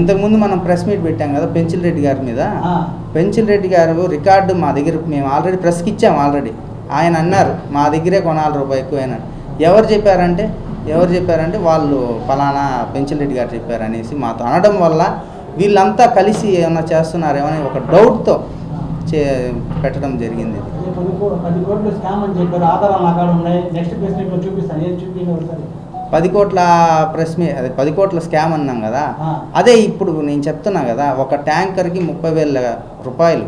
ఇంతకుముందు మనం press meet పెట్టాం కదా పెంచిల్ రెడ్డి గారి మీద. పెంచిల్ రెడ్డి గారు రికార్డు మా దగ్గర మేము ఆల్రెడీ ప్రెస్కి ఇచ్చాం ఆల్రెడీ. ఆయన అన్నారు మా దగ్గరే కొనాలి రూపాయి ఎక్కువైనా ఎవరు చెప్పారంటే ఎవరు చెప్పారంటే వాళ్ళు ఫలానా పెంచిల్ రెడ్డి గారు చెప్పారు అనేసి మాతో అనడం వల్ల వీళ్ళంతా కలిసి ఏమైనా చేస్తున్నారేమో అని ఒక డౌట్తో చే పెట్టడం జరిగింది. పది కోట్లు స్కామ్ అని చెప్పారు ఆధారాలు నా కాడ ఉన్నాయి నెక్స్ట్ చూపిస్తాను ఒకసారి పది కోట్ల ప్రెస్ మీ అదే పది కోట్ల స్కామ్ అన్నాం కదా. అదే ఇప్పుడు నేను చెప్తున్నా కదా ఒక ట్యాంకర్కి ముప్పై వేల రూపాయలు.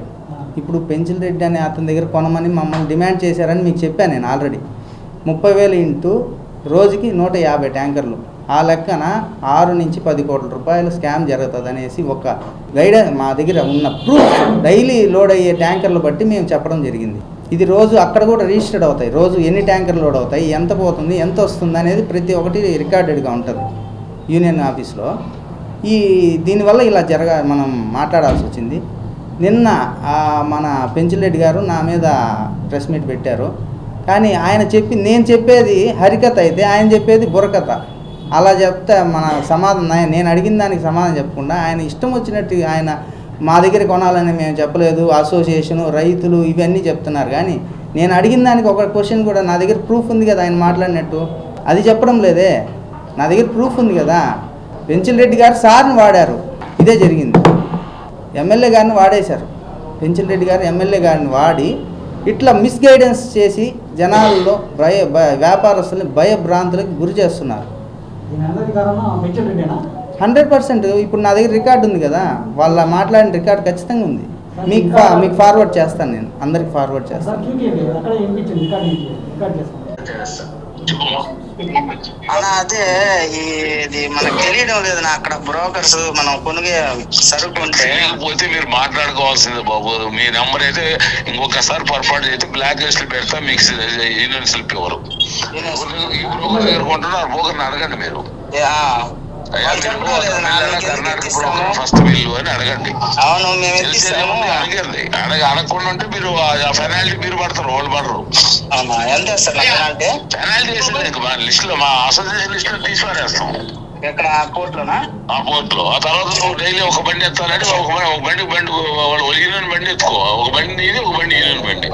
ఇప్పుడు పెంచిల్ రెడ్డి అనే అతని దగ్గర కొనమని మమ్మల్ని డిమాండ్ చేశారని మీకు చెప్పాను నేను ఆల్రెడీ ముప్పై వేలు ఇంటూ రోజుకి నూట యాభై ట్యాంకర్లు ఆ లెక్కన ఆరు నుంచి పది కోట్ల రూపాయలు స్కామ్ జరుగుతుంది అనేసి ఒక గైడ్ మా దగ్గర ఉన్న ప్రూఫ్ డైలీ లోడ్ అయ్యే ట్యాంకర్లు బట్టి మేము చెప్పడం జరిగింది ఇది రోజు అక్కడ కూడా రిజిస్టర్డ్ అవుతాయి. రోజు ఎన్ని ట్యాంకర్లు లోడ్ అవుతాయి ఎంత పోతుంది ఎంత వస్తుంది అనేది ప్రతి ఒక్కటి రికార్డెడ్గా ఉంటుంది యూనియన్ ఆఫీస్లో. ఈ దీనివల్ల ఇలా జరగ మనం మాట్లాడాల్సి వచ్చింది. నిన్న మన పెంచిరెడ్డి గారు నా మీద ప్రెస్ మీట్ పెట్టారు. కానీ ఆయన చెప్పి నేను చెప్పేది హరికథ అయితే ఆయన చెప్పేది బుర్రకథ. అలా చెప్తే మన సమాధానం నేను అడిగిన దానికి సమాధానం చెప్పకుండా ఆయన ఇష్టం వచ్చినట్టు ఆయన మా దగ్గర కొనాలని మేము చెప్పలేదు అసోసియేషను రైతులు ఇవన్నీ చెప్తున్నారు. కానీ నేను అడిగిన దానికి ఒక క్వశ్చన్ కూడా నా దగ్గర ప్రూఫ్ ఉంది కదా ఆయన మాట్లాడినట్టు. అది చెప్పడం లేదే. నా దగ్గర ప్రూఫ్ ఉంది కదా. పెంచిల్ రెడ్డి గారు సార్ని వాడారు. ఇదే జరిగింది. ఎమ్మెల్యే గారిని వాడేశారు. పెంచిల్ రెడ్డి గారు ఎమ్మెల్యే గారిని వాడి ఇట్లా మిస్గైడెన్స్ చేసి జనాల్లో భయ భయ- వ్యాపారస్తుల్ని భయభ్రాంతులకు గురి చేస్తున్నారు. హండ్రెడ్ పర్సెంట్ ఇప్పుడు నా దగ్గర రికార్డు ఉంది కదా వాళ్ళ మాట్లాడిన రికార్డు ఖచ్చితంగా ఉంది. మీకు మీకు ఫార్వర్డ్ చేస్తాను నేను. అందరికి ఫార్వర్డ్ చేస్తాను. అలా అదే ఈ ఇది మనకు తెలియడం లేదు నా అక్కడ బ్రోకర్స్ మనం కొనుగే సరుకు ఉంటే పోతే మీరు మాట్లాడుకోవాల్సిందే బాబు. మీ నెంబర్ అయితే ఇంకొకసారి పొరపాటు అయితే బ్లాక్ లిస్ట్ పెడతా మీకు యూనియన్ స్లిప్ ఇవ్వరు. ఈ బ్రోకర్ దగ్గర కొంటున్నారు బ్రోకర్ని అడగండి మీరు. కర్ణాటక? బ్రోకర్ ఫస్ట్ వీళ్ళు అని అడగండి. అవును మేము అడగండి. అడగ అడగకుండా ఉంటే మీరు పెనాల్టీ మీరు పడతారు వాళ్ళు పడరు. ఎంత నా పెనాల్టీ వేసేది మా లిస్ట్లో మా అసోసియేషన్ లిస్ట్లో తీసిపారేస్తాం. ఎక్కడ? ఆ పోర్ట్లో. ఆ తర్వాత నువ్వు డైలీ ఒక బండి ఎత్తాలంటే ఒక బండి ఒక బండి బండి వాళ్ళు యూనియన్ బండి ఎత్తుకో. ఒక బండి నీది ఒక బండి యూనియన్ బండి.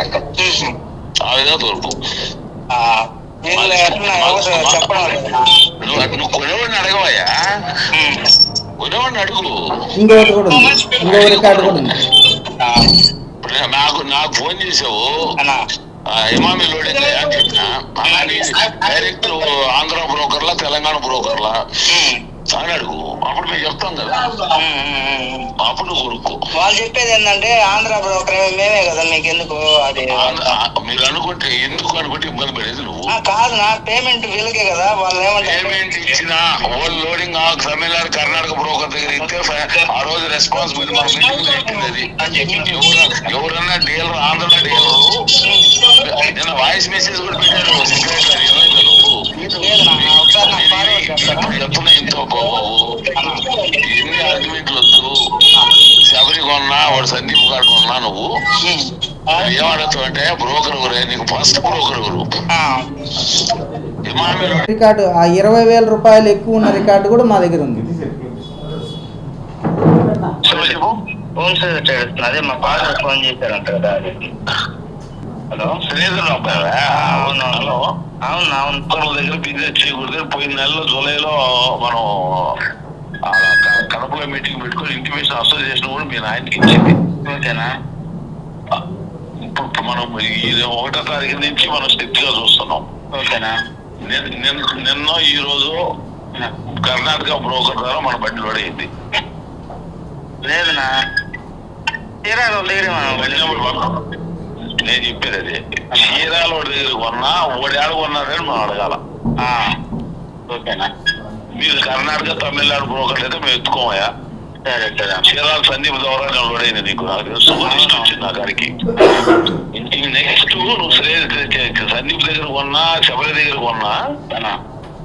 ఆ విధంగా దొరుకు నువ్వు కొనేవాడిని అడగవయ్యా. కొనేవాడిని అడుగు ఇంకొకటి కూడా ఇంకొక రికార్డు కూడా ఉంది నాకు నాకు ఫోన్ చేసావు ఇమామి అయ్యా అని చెప్పిన డైరెక్ట్ ఆంధ్ర బ్రోకర్లా తెలంగాణ బ్రోకర్లా. అని అడుగు అప్పుడు మేము చెప్తాం కదా. అప్పుడు నువ్వు కొనుక్కో. వాళ్ళు చెప్పేది ఏంటంటే ఆంధ్ర బ్రోకర్ మేమే కదా మీకు ఎందుకు అది మీరు అనుకుంటే ఎందుకు అనుకుంటే ఇబ్బంది పడేది నువ్వు? కాదు నా పేమెంట్ వీళ్ళకే కదా వాళ్ళు ఏమంటారు? పేమెంట్ ఇచ్చిన whole loading Tamilnadu Karnataka broker దగ్గర ఇస్తే ఆ రోజు రెస్పాన్సిబిలిటీ మన మీటింగ్ ఎవరు- ఎవరన్నా డీలర్ ఆంధ్ర డీలర్ నిన్న వాయిస్ మెసేజ్ కూడా పెట్టారు సెక్రటరీ ఎన్ని ఆర్గ్యుమెంట్లు వద్దు. శబరి కొన్నా వాడు సందీప్ గారు కొన్నా నువ్వు. ఏమడుగుతావు అంటే బ్రోకర్ ఎవరే నీకు ఫస్ట్ బ్రోకర్ లోడింగ్ రికార్డు ఆ ఇరవై వేల రూపాయలు ఎక్కువ ఉన్న రికార్డు కూడా మా దగ్గర ఉంది. అదే మా ఫాదర్ ఫోన్ చేశారంట కదా అది. హలో? శ్రీధర్ అబ్బాయి అవును. హలో. అవును అవును. మన దగ్గర బిజినెస్ చేయకూడదు పోయిన నెలలో జూలైలో మనం కడపలో మీటింగ్ పెట్టుకొని ఇంటిమేషన్ అసోసియేషన్ కూడా మీ నాయనకి ఇచ్చింది. ఓకేనా? ఇప్పుడు మనం ఈ ఒకటో తారీఖు నుంచి మనం స్థితిగా చూస్తున్నాం. ఓకేనా? నిన్న ఈ రోజు కర్ణాటక బ్రోకర్ ద్వారా మన బండి అయింది. లేదునా తీరాలి దగ్గర మనం. నేను చెప్పేది అదే. చీరాల వాడి దగ్గర కొన్నా ఓడి ఆడ కొన్నారని మనం అడగాల. ఆ, ఓకేనా? మీరు కర్ణాటక తమిళనాడు బ్రోకర్లు అయితే మేము ఎత్తుకోమయ్యా. సరే సరే. చీరాల సందీప్ ద్వారా నేను లోడ్ అయింది నీకు నాకు లిస్ట్ వచ్చింది నా కాడికి. నెక్స్ట్ నువ్వు సందీప్ దగ్గర కొన్నా శబరి దగ్గర కొన్నా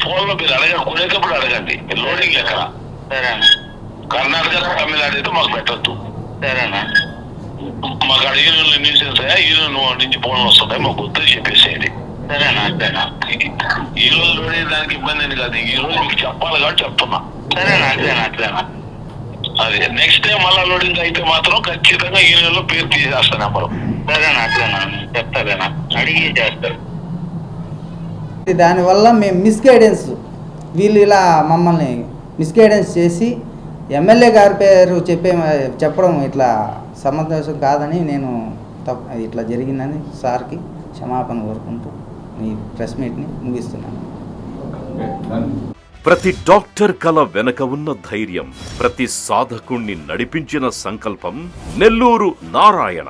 ఫోన్లో మీరు అడగండి కొనేటప్పుడు అడగండి. లోడింగ్ ఎక్కడ సరేనా కర్ణాటక తమిళనాడు అయితే మాకు పెట్టద్దు. సరేనా మాకు అక్కడ యూనియన్లు అయ్యా యూనియన్ నుంచి ఫోన్లు వస్తున్నాయి మాకు వద్దు చెప్పేసేయండి. సరేనా సరేనా ఈ రోజు దానికి ఇబ్బంది అని కాదు. ఈ రోజు మీకు చెప్పాలి కాబట్టి చెప్తున్నా. సరేనా అట్లేనా అట్లేనా అది నెక్స్ట్ టైం మళ్ళా లోడింగ్ అయితే మాత్రం ఖచ్చితంగా ఈ నెలలో పేరు తీసేస్తా నెంబరు. సరేనా అట్లేనా చెప్తాలేనా అడిగి చేస్తారు. దానివల్ల మేము మిస్గైడెన్స్ వీళ్ళు ఇలా మమ్మల్ని మిస్గైడెన్స్ చేసి ఎమ్మెల్యే గారి పేరు చెప్పే చెప్పడం ఇట్లా సమంజసం కాదని నేను తప్ప ఇట్లా జరిగిందని సార్కి క్షమాపణ కోరుకుంటూ ఈ ప్రెస్ మీట్ని ముగిస్తున్నాను. ప్రతి డాక్టర్ కల వెనక ఉన్న ధైర్యం ప్రతి సాధకుణ్ణి నడిపించిన సంకల్పం నెల్లూరు నారాయణ.